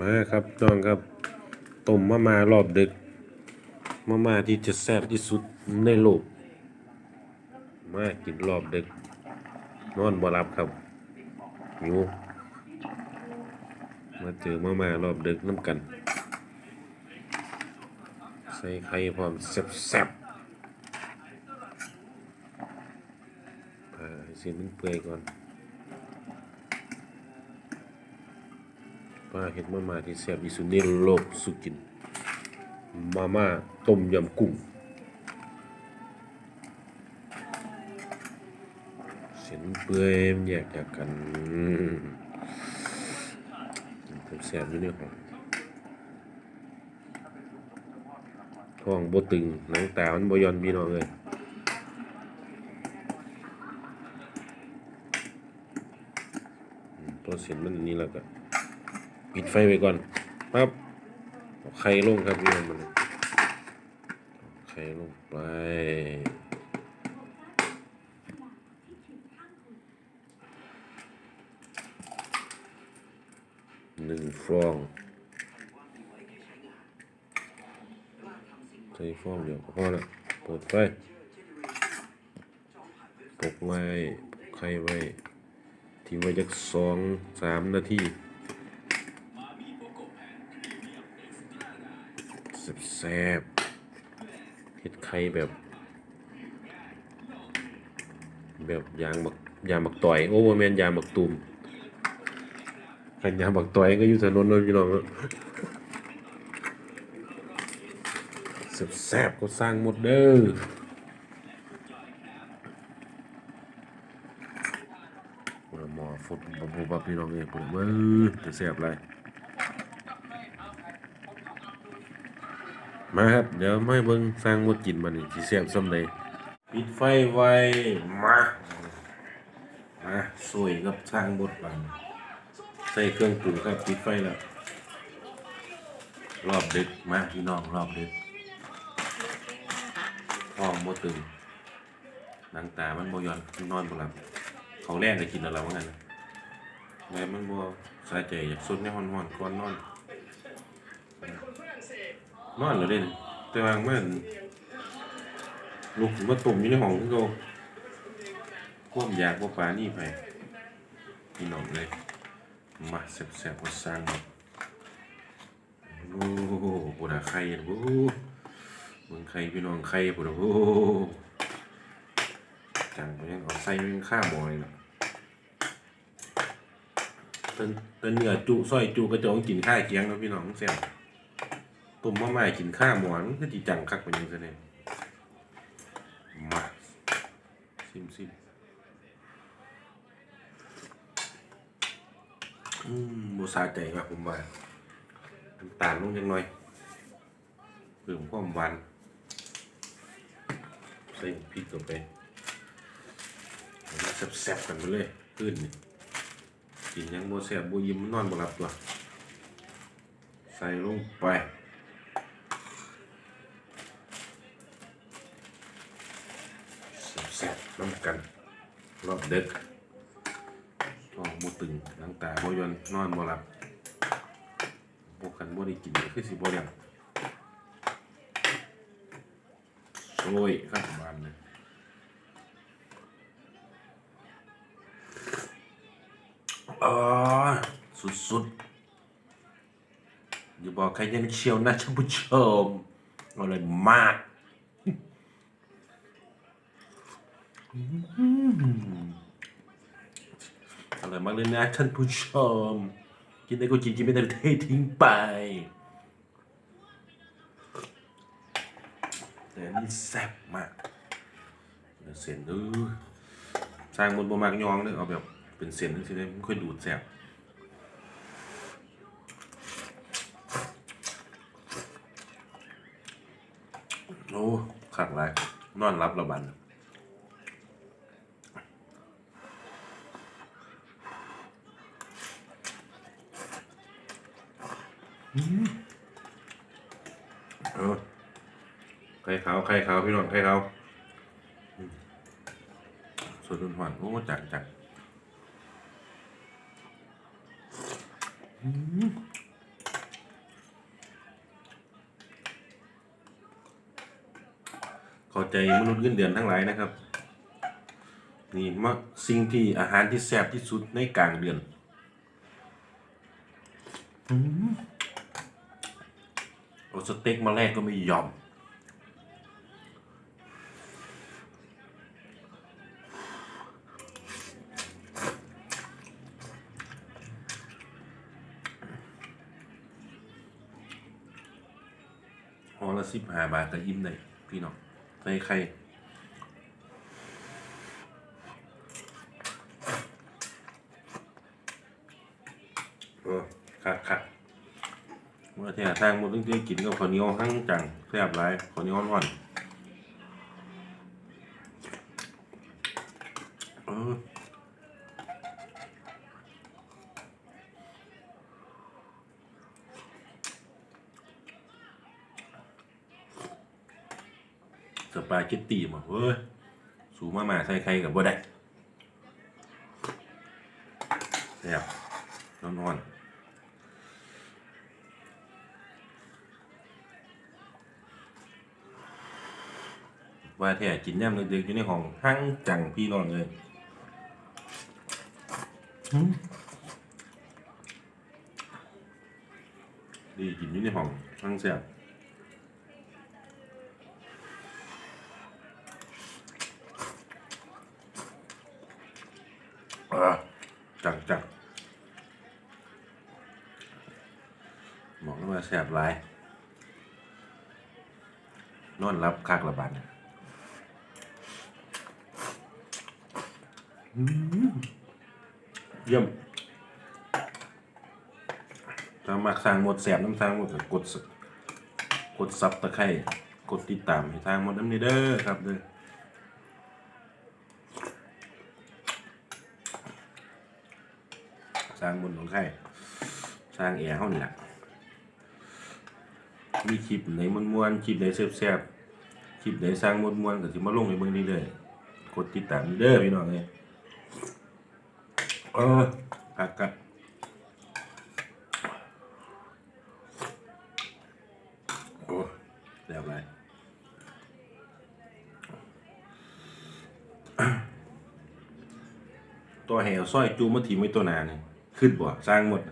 มาครับน้องครับต้มมะมารอบดึกมะมาที่จะแซ่บที่สุดในโลก มากินรอบดึก นอนบ่หลับครับหิวมาเจอมะมารอบดึกน้ำกัน ใส่ไข่พร้อมแซ่บๆผ่าให้เส้นมันเปื่อยก่อน ปลาเห็ดมาม่าที่แซ่บที่สุดในโลกสุกิน มาม่าต้มยำกุ้งเส้นเปื่อยแยกจากกันแซ่บอยู่ในห้องท้องบ่ตึงหนังตามันบ่ย่อนพี่น้องเลยตัวเส้นมันนนี้แล้วก็ ปิดไฟไว้ก่อนปั๊บไข่ลงครับพี่น้องมันไข่ลงไปหนึ่งฟองใส่ฟองเดียวก็พอละเปิดไฟปลุกไว้ไข่ไว้ทิ้งไว้จักสองสามนาที แซ่บเห็ดไข่แบบ แบบยางบักยางบักต่อยโอ้โหแมนยางบักตุ่มกันยางบักต่อยก็อยู่ถนนเลยพี่น้องแซ่บก็สร้างหมดเด้อหมอฟุดบับบับพี่น้องเอ้ยผมเอ้ยจะแซ่บไร มาครับ เดี๋ยวไม่เบิ่งสร้างหมดกินมานี่สิแซ่บส่ำใดปิดไฟไว้มามาสวยกับสร้างหมดบันใส่เครื่องปรุงครับปิดไฟแล้วรอบดึกมาพี่น้องรอบดึกท้องบ่ตึงหนังตามันบ่ย้อนนอนบ่หลับเขาแรกก็กินแล้วเราว่างั้นะแล้มันบ่สาใจอยากสุดในฮ้อนๆก่อนนอน นอนแล้วเด่นแต่ว่ามันลุกมาตุ่มอยู่ในห้องคือเขาความอยากบ่ปลานี่ไปพี่น้องเลยมาแซ่บๆก็สร้างโอ้โหปวดไข่โอ้โหเมืองไข่พี่น้องไข่ปวดโอ้โหจังไปยังเอาใส่ยังข้าบอยนะต้นเต้นเนื้อจุซอยจุกระจองกินข้าวเคียงแล้วพี่น้องแซ่บ ตุ่มมาใหม่กินข้าวหมอนก็จีจังคักกว่านี้ซะเนี่ยมาซิมซิมอืมโมซาใจมากผมว่าน้ำตาลลงยังหน่อยเพิ่มความหวานใส่พริกลงไปมาแซ่บๆกันไปเลยขึ้นนี่กินยังโมแซ่บโบยิ้มนอนบ่หลับตัวใส่ลงไป เด็กท้องบ่ตึงหลังตาบ่ยอนนอนบ่หลับบ่คันบ่ได้กินคือสิบ่เลี้ยงโอ้ยครับบานเลยอ๋อสุดๆอย่าบอกใครยังเชียวนะท่านผู้ชมอร่อยมาก อร่อยมากเลยนะท่านผู้ชม กินได้ก็กินกินไม่ได้เททิ้งไป แต่นี่แซ่บมากเส้นเออสร้างบนบมากยองเลยเอาแบบเป็นเส้นนี่สิได้ไม่ค่อยดูดแซ่บโอ้ขักไรนอนรับระบัน เอาไข่ขาวไข่ขาวพี่น้องไข่ขาวสดหวานโอ้จัดจัดขอใจมนุษย์เงินเดือนทั้งหลายนะครับ นี่มักสิ่งที่อาหารที่แซ่บที่สุดในกลางเดือน อื เอาสเต็กมาแลกก็ไม่ยอมห่อละสิบห้าบาทก็อิ่มได้พี่น้องใส่ไข่เออคักคัก เมื่อแท้ทางหมดตั้งแต่กินกับข้าวเหนียวหั่งจังแซ่บหลายข้าวเหนียวร้อนเออสปาเกตตีมาเว้ย สูมามาใส่ไข่กับบ่ได้แซ่บร้อนๆ ว่าแท้กินย่ำดึกๆอยู่ในห้องหั่งจังพี่น้องเลยอืมดีกินอยู่ในห้องหั่งแซ่บอ่าจังจังบอกแล้วว่าแสบหลายนอนรับคักระบาดเนี่ยอืม เยี่ยมถ้ามักสร้างหมดแสบน้ำสร้างหมดก็กด กดซับตะไคร่กดติดตามให้ทางหมดน้ำนี้เด้อครับเด้อสร้างบนของใครสร้างแอร์เขานี่แหละมีคลิปไหนมวนๆคลิปไหนแซ่บๆคลิปไหนสร้างมวนๆก็สิมาลงในเบิ่งนี้เลยกดติดตามนี่เด้อพี่น้องเอ้ย เออพักกันโอ้เรียบร้อยตัวแหวสร้อยจูมาถีไม่ตัวหนาเนี่ยขึ้นบ่สร้างหมด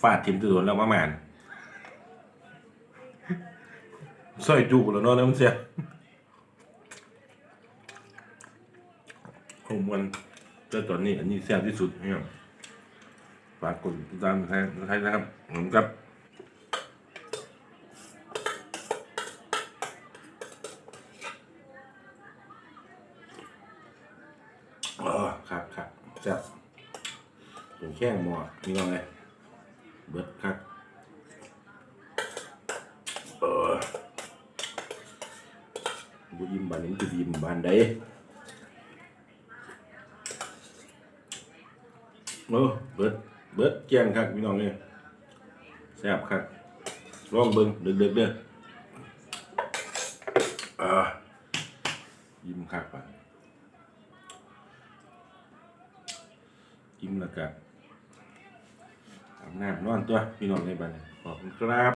ฟาดทิมตัวโดนแล้วประมาณสร้อยจูแล้วเนาะน้ำเสียผมมัน เจ้าตอนนี้อันนี้แซ่บที่สุดเนี่ยฝากกดติดตามใครใครนะครับผมครับเออครับครับแซ่บถึงแข้งหมอมีอะไรเบิดครับเออบุยิมบานนี้จะยิมบานใด เออเบิดเบิดแจ้งครับพี่น้องเนี่ยแซ่บครับลองเบิ้งเด็กๆเด้อเออยิ้มครับป่ะยิ้มแล้วก็อาบน้ำนอนตัวพี่น้องในบ้านขอบคุณครับ